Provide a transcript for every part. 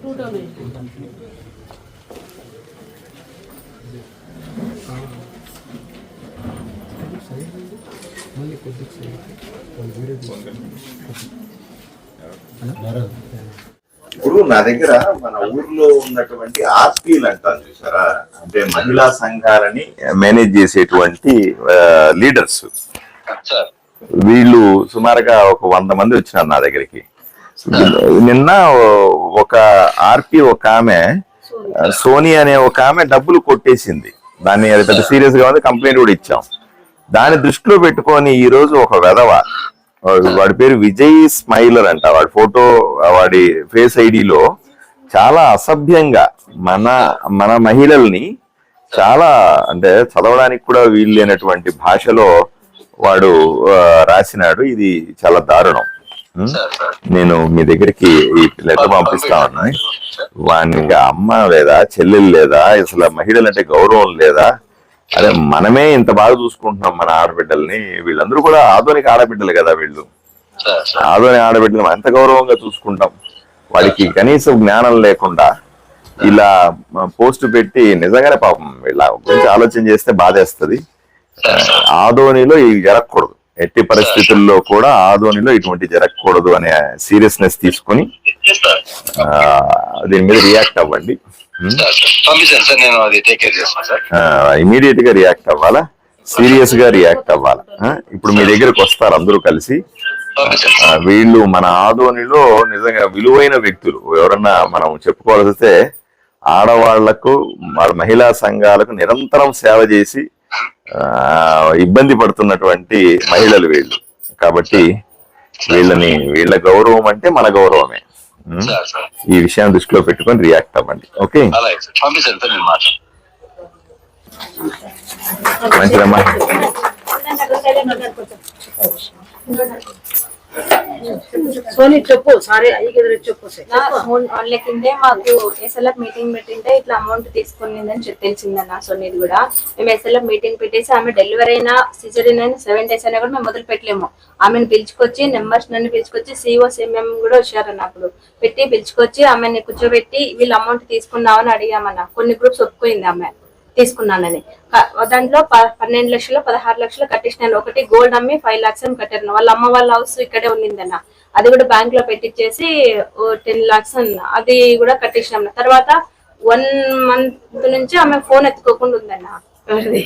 Two ఇప్పుడు నా దగ్గర మన ఊర్లో ఉన్నటువంటి ఆర్పీలు అంటారు చూసారా? అంటే మహిళా సంఘాలని మేనేజ్ చేసేటువంటి లీడర్స్ వీళ్ళు సుమారుగా ఒక వంద మంది వచ్చినారు నా దగ్గరికి. నిన్న ఒక ఆర్పి ఒక ఆమె సోనీ అనే ఒక ఆమె డబ్బులు కొట్టేసింది. దాన్ని అది పెద్ద సీరియస్గా ఉంది కంప్లైంట్ కూడా ఇచ్చాం. దాన్ని దృష్టిలో పెట్టుకొని ఈ రోజు ఒక వెధవ వాడు- పేరు విజయ్ స్మైలర్ అంట. వాడి ఫోటో వాడి ఫేస్ ఐడిలో చాలా అసభ్యంగా మన మన మహిళల్ని చాలా అంటే చదవడానికి కూడా వీలు లేనటువంటి భాషలో వాడు రాసినాడు. ఇది చాలా దారుణం. నేను మీ దగ్గరికి ఈ లెటర్ పంపిస్తా ఉన్నా. వానికి అమ్మ లేదా చెల్లెలు లేదా అసలు మహిళలు అంటే గౌరవం లేదా? అదే మనమే ఇంత బాగా చూసుకుంటున్నాం మన ఆడబిడ్డల్ని. వీళ్ళందరూ కూడా ఆధునిక ఆడబిడ్డలు కదా వీళ్ళు. ఆధునిక ఆడబిడ్డలు ఎంత గౌరవంగా చూసుకుంటాం? వాడికి కనీసం జ్ఞానం లేకుండా ఇలా పోస్ట్ పెట్టి నిజంగానే పాపం వీళ్ళ గురించి ఆలోచన చేస్తే బాధేస్తుంది. ఆదోనిలో ఇవి జరగకూడదు. ఎట్టి పరిస్థితుల్లో కూడా ఆదోనిలో ఇటువంటి జరగకూడదు అనే సీరియస్నెస్ తీసుకొని దీని మీద రియాక్ట్ అవ్వండి. ఇమీడియట్గా రియాక్ట్ అవ్వాలా? సీరియస్గా రియాక్ట్ అవ్వాలా? ఇప్పుడు మీ దగ్గరకు వస్తారు అందరూ కలిసి. వీళ్ళు మన ఆదోనిలో నిజంగా విలువైన వ్యక్తులు. ఎవరన్నా మనం చెప్పుకోవాల్సి వస్తే ఆడవాళ్ళకు మహిళా సంఘాలకు నిరంతరం సేవ చేసి ఇబ్బంది పడుతున్నటువంటి మహిళలు వీళ్ళు. కాబట్టి వీళ్ళని వీళ్ళ గౌరవం అంటే మన గౌరవమే. ఈ విషయాన్ని దృష్టిలో పెట్టుకొని రియాక్ట్ అవ్వండి. ఓకే? మంచిదమ్మా. సోని చెప్పు సారీ అయ్యి ఎదురు చెప్పు వాళ్ళ కిందే మాకు ఎస్ఎల్ఎఫ్ మీటింగ్ పెట్టింటే ఇట్లా అమౌంట్ తీసుకునిందని చెప్పి తెలిసిందన్న సోనీది కూడా. మేము ఎస్ఎల్ఎఫ్ మీటింగ్ పెట్టేసి ఆమె డెలివరీ అయినా సిజరీన్ అయినా సెవెన్ డేస్ అయినా కూడా మేము మొదలు పెట్టలేము. ఆమెను పిలుచుకొచ్చి నెంబర్స్ నన్ను పిలుచుకొచ్చి సిఓ సిఎంఎం కూడా వచ్చారన్న అప్పుడు. పెట్టి పిలుచుకొచ్చి ఆమెని కూర్చోబెట్టి వీళ్ళు అమౌంట్ తీసుకున్నామని అడిగామన్న. కొన్ని గ్రూప్స్ ఒప్పుకోయింది ఆమె. తీసుకున్నానని. దాంట్లో ప- పన్నెండు లక్షలు పదహారు లక్షలు కట్టించినాను. ఒకటి గోల్డ్ అమ్మి ఫైవ్ లాక్స్ అని కట్టాను. వాళ్ళ అమ్మ వాళ్ళ హౌస్ ఇక్కడే ఉండిందన్న అది కూడా బ్యాంక్లో పెట్టించేసి టెన్ లాక్స్ అన్న అది కూడా కట్టించినాం. తర్వాత వన్ మంత్ నుంచి ఆమె ఫోన్ ఎత్తుకోకుండా ఉందన్న ఎవరిది?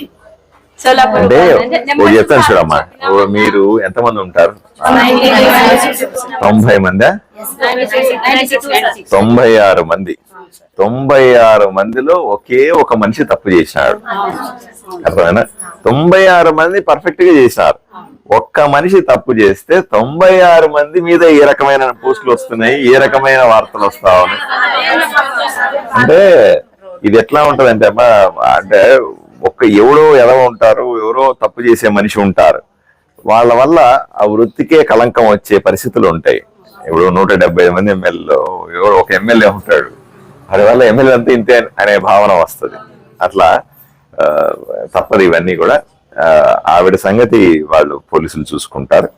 మీరు ఎంతమంది ఉంటారు? తొంభై మందా? తొంభై ఆరు మంది. తొంభై ఆరు మందిలో ఒకే ఒక మనిషి తప్పు చేసినాడు. అర్థమైనా తొంభై ఆరు మంది పర్ఫెక్ట్గా చేసినారు. ఒక్క మనిషి తప్పు చేస్తే తొంభై ఆరు మంది మీద ఏ రకమైన పోస్టులు వస్తున్నాయి ఏ రకమైన వార్తలు వస్తా ఉన్నాయి? అంటే ఇది ఎట్లా ఉంటదంటే అంటే అమ్మా అంటే ఒక్క ఎవడో ఎలా ఉంటారు ఎవరో తప్పు చేసే మనిషి ఉంటారు. వాళ్ళ వల్ల ఆ వృత్తికే కలంకం వచ్చే పరిస్థితులు ఉంటాయి. ఇప్పుడు నూట డెబ్బై మంది ఎమ్మెల్యేలో ఎవరు ఒక ఎమ్మెల్యే ఉంటాడు. వారి వల్ల ఎమ్మెల్యే అంతా ఇంతే అనే భావన వస్తుంది. అట్లా తప్పదు ఇవన్నీ కూడా. ఆవిడ సంగతి వాళ్ళు పోలీసులు చూసుకుంటారు.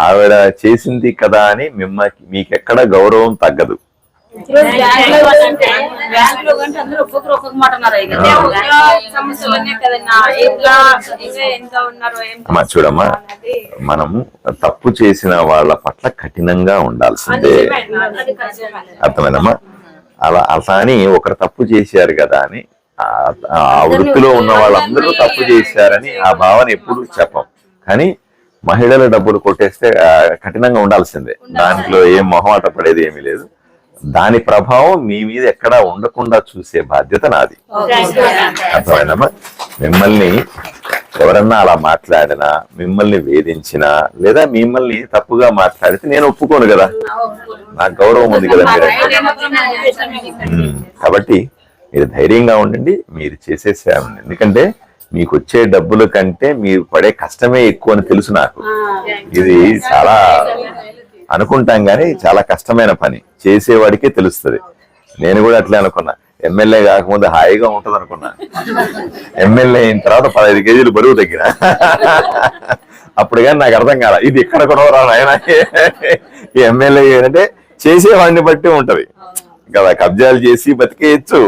ఆవిడ చేసింది కదా అని మిమ్మ మీకెక్కడ గౌరవం తగ్గదు. చూడమ్మా. అన్నది మనం తప్పు చేసిన వాళ్ళ పట్ల కఠినంగా ఉండాల్సిందే. అర్థమైందమ్మా? అలా అట్లా అని ఒకరు తప్పు చేశారు కదా అని ఆ- వృత్తిలో ఉన్న వాళ్ళందరూ తప్పు చేశారని ఆ భావన ఎప్పుడు చెప్పం. కానీ మహిళల డబ్బులు కొట్టేస్తే కఠినంగా ఉండాల్సిందే. దాంట్లో ఏం మొహమాట పడేది ఏమీ లేదు. దాని ప్రభావం మీ మీద ఎక్కడా ఉండకుండా చూసే బాధ్యత నాది. అర్థమైందమ్మా? మిమ్మల్ని ఎవరన్నా అలా మాట్లాడినా మిమ్మల్ని వేధించినా లేదా మిమ్మల్ని తప్పుగా మాట్లాడితే నేను ఒప్పుకోను కదా. నాకు గౌరవం ఉంది కదా మీరు. కాబట్టి మీరు ధైర్యంగా ఉండండి మీరు చేసే సేవ ఎందుకంటే మీకు వచ్చే డబ్బుల కంటే మీరు పడే కష్టమే ఎక్కువ అని తెలుసు నాకు. ఇది చాలా అనుకుంటాం కానీ చాలా కష్టమైన పని. చేసేవాడికే తెలుస్తుంది. నేను కూడా అట్లే అనుకున్నా. ఎమ్మెల్యే కాకముందు హాయిగా ఉంటుంది అనుకున్నా ఎమ్మెల్యే అయిన తర్వాత పదహైదు కేజీలు బరువు తగ్గిన. అప్పుడు కానీ నాకు అర్థం కాల ఇది ఎక్కడ కూడా రా ఆయన ఈ ఎమ్మెల్యే అంటే చేసేవాడిని బట్టి ఉంటది. కదా కబ్జాలు చేసి బతికేయచ్చు.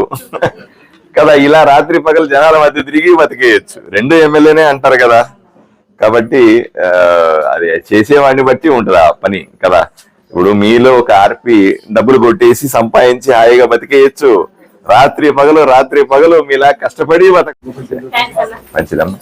కదా ఇలా రాత్రి పగలు జనాల మధ్య తిరిగి బతికేయచ్చు. రెండు ఎమ్మెల్యేనే అంటారు కదా. కాబట్టి అది చేసేవాడిని బట్టి ఉంటది ఆ పని కదా. ఇప్పుడు మీలో ఒక ఆర్పి డబ్బులు కొట్టేసి సంపాదించి హాయిగా బతికేయచ్చు. రాత్రి పగలు రాత్రి పగలు మీలా కష్టపడి బతక మంచిదమ్మా.